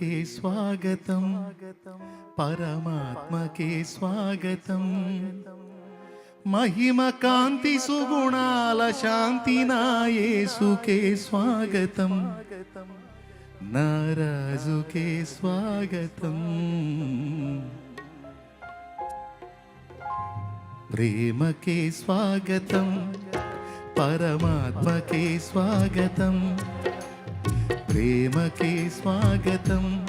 పరమాత్మకే స్వాగతం. పరమాత్మకే స్వాగతం. మహిమ కాంతి సుగుణాల శాంతి నాయసుకే స్వాగతం. నారాజుకే స్వాగతం. ప్రేమకే స్వాగతం. పరమాత్మకే స్వాగతం. ప్రేమకే స్వాగతం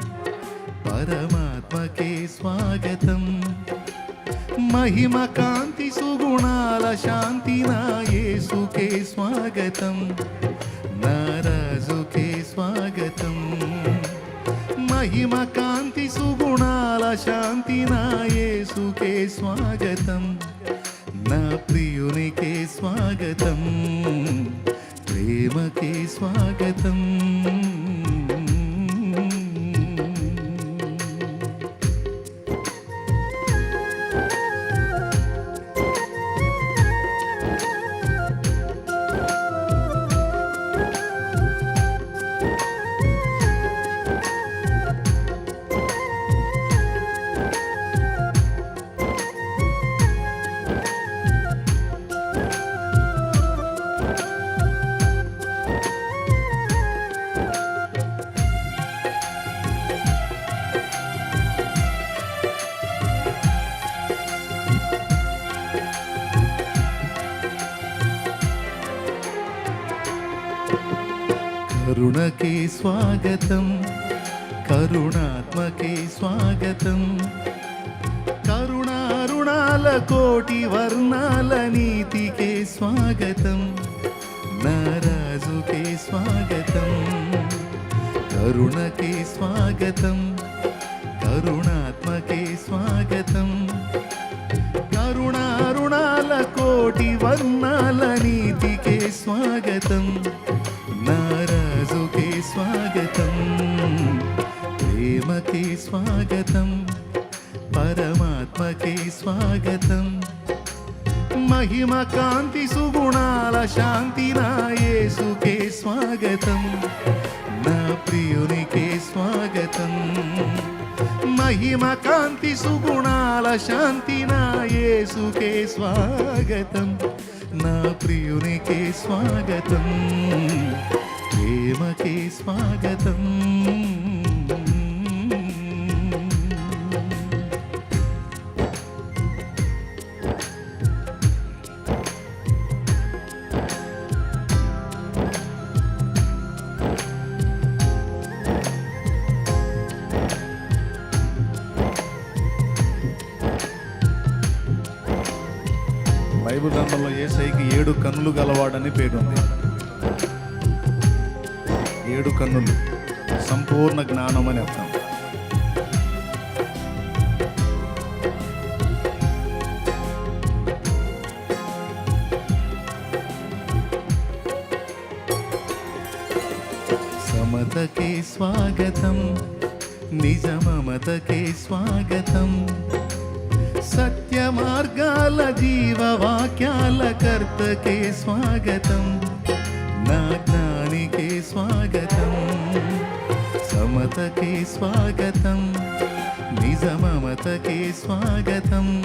పరమాత్మకే స్వాగతం. మహిమ కాంతి సుగుణాల శాంతి నాయేసుకే స్వాగతం నారాజుకే స్వాగతం. మహిమ కాంతి సుగుణాల శాంతి నాయేసుకే స్వాగతం నా ప్రియునికే స్వాగతం ప్రేమకే స్వాగతం. కరుణకే స్వాగతం కరుణాత్మకే స్వాగతం. కరుణారుణాల కోటి వర్ణాల నీతికే స్వాగతం నారాజుకే స్వాగతం. కరుణకే స్వాగతం కరుణాత్మకే స్వాగతం. కరుణారుణాల కోటి వర్ణాల నీతికే స్వాగతం. ప్రేమకే స్వాగతం. పరమాత్మకే స్వాగతం. మహిమ కాంతి సుగుణాల శాంతి నాయేసుకే స్వాగతం. నా ప్రియునికే స్వాగతం. మహిమ కాంతి సుగుణాల శాంతి నాయేసుకే స్వాగతం. నా ప్రియునికే స్వాగతం. ప్రేమకే స్వాగతం. బైబిల్ గ్రంథంలో ఏసైకి ఏడు కన్నులు గలవాడని పేరుంది. ఏడు కన్నులు. సంపూర్ణ జ్ఞానం అని అర్థం. సమతకే స్వాగతం. నిజమమతకే స్వాగతం. సత్య మార్గాల జీవవాక్యాల కర్తకే స్వాగతం. నా జ్ఞానికే స్వాగతం. సమతకే స్వాగతం. నిజమమతకే స్వాగతం.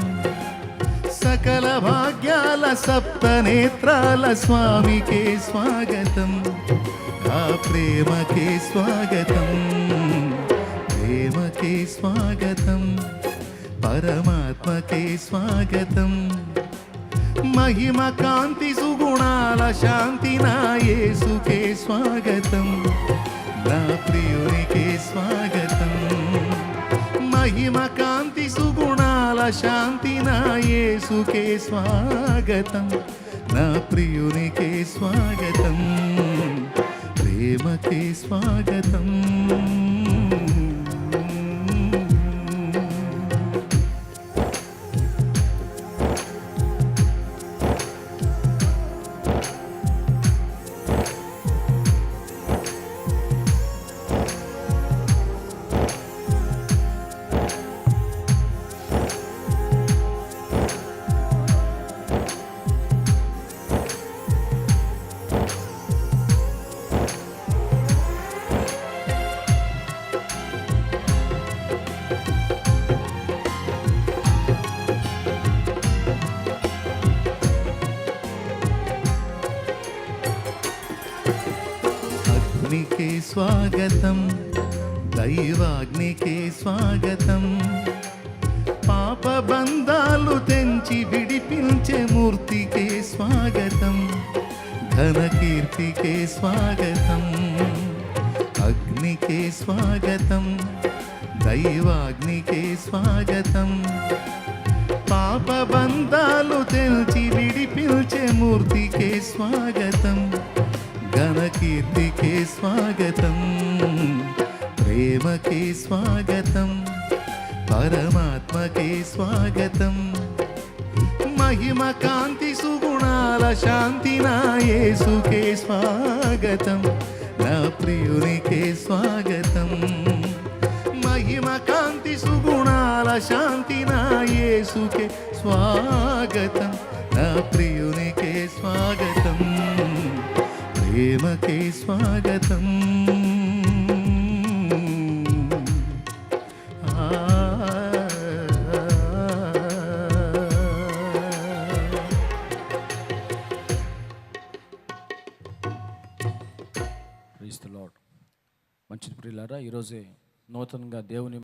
సకల భాగ్యాల సప్త నేత్రాల స్వామికే స్వాగతం. ఆ ప్రేమకే స్వాగతం. ప్రేమకే స్వాగతం. పరమాత్మకే స్వాగతం. మహిమ కాంతి సుగుణాల శాంతి నా యేసుకే స్వాగతం. నా ప్రియునికే స్వాగతం. మహిమ కాంతి సుగుణాల శాంతి నా యేసుకే స్వాగతం. నా ప్రియునికే స్వాగతం. ప్రేమకే స్వాగతం. స్వాగతం. దైవాగ్నికే స్వాగతం. పాప బంధాలు తెంచి విడిపించే మూర్తికే స్వాగతం. ఘనకీర్తికే స్వాగతం. అగ్నికే స్వాగతం. దైవాగ్నికే స్వాగతం. పాప బంధాలు తెల్చి విడిపించే మూర్తికే స్వాగతం. కీర్తికే స్వాగతం ప్రేమకే స్వాగతం పరమాత్మకే స్వాగతం. మహిమ కాంతి సుగుణాల శాంతి నాయసుకే స్వాగతం నా ప్రియునికే స్వాగతం. మహిమ కాంతి సుగుణాల శాంతి నాయసుకే స్వాగతం నా ప్రియునికే స్వాగతం. ప్రేమకే స్వాగతం. క్రీస్తు లాడ్ మంచిది ప్రియులారా ఈరోజే నూతనంగా దేవుని